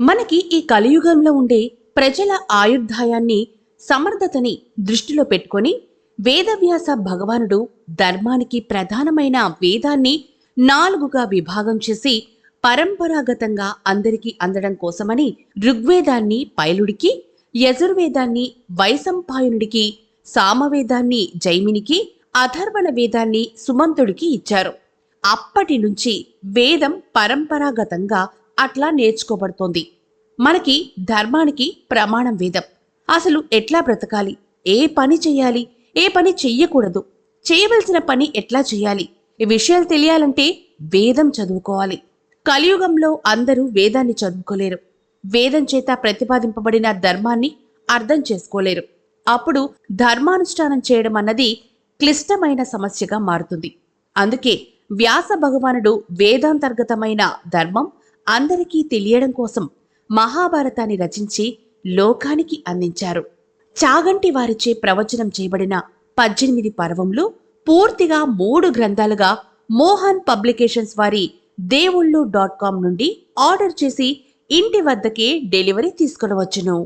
మనకి ఈ కలియుగంలో ఉండే ప్రజల ఆయుర్దాయాన్ని సమర్థతని దృష్టిలో పెట్టుకొని వేదవ్యాస భగవానుడు ధర్మానికి ప్రధానమైన వేదాన్ని నాలుగుగా విభాగం చేసి పరంపరాగతంగా అందరికీ అందడం కోసమని ఋగ్వేదాన్ని పైలుడికి యజుర్వేదాన్ని వైసంపాయనుడికి సామవేదాన్ని జైమినికి అథర్వణ వేదాన్ని సుమంతుడికి ఇచ్చారు. అప్పటి నుంచి వేదం పరంపరాగతంగా అట్లా నేర్చుకోబడుతోంది. మనకి ధర్మానికి ప్రమాణం వేదం. అసలు ఎట్లా బ్రతకాలి? ఏ పని చెయ్యాలి ఏ పని చెయ్యకూడదు? చేయవలసిన పని ఎట్లా చెయ్యాలి ఈ విషయాలు తెలియాలంటే వేదం చదువుకోవాలి. కలియుగంలో అందరూ వేదాన్ని చదువుకోలేరు. వేదం చేత ప్రతిపాదింపబడిన ధర్మాన్ని అర్థం చేసుకోలేరు. అప్పుడు ధర్మానుష్ఠానం చేయడం అన్నది క్లిష్టమైన సమస్యగా మారుతుంది. అందుకే వ్యాస భగవానుడు వేదాంతర్గతమైన ధర్మం అందరికీ తెలియడం కోసం మహాభారతాన్ని రచించి లోకానికి అందించారు. చాగంటి వారిచే ప్రవచనం చేయబడిన పద్దెనిమిది పర్వంలో పూర్తిగా మూడు గ్రంథాలుగా మోహన్ పబ్లికేషన్స్ వారి దేవుళ్ళు డాట్ కామ్ నుండి ఆర్డర్ చేసి ఇంటి వద్దకే డెలివరీ తీసుకునవచ్చును.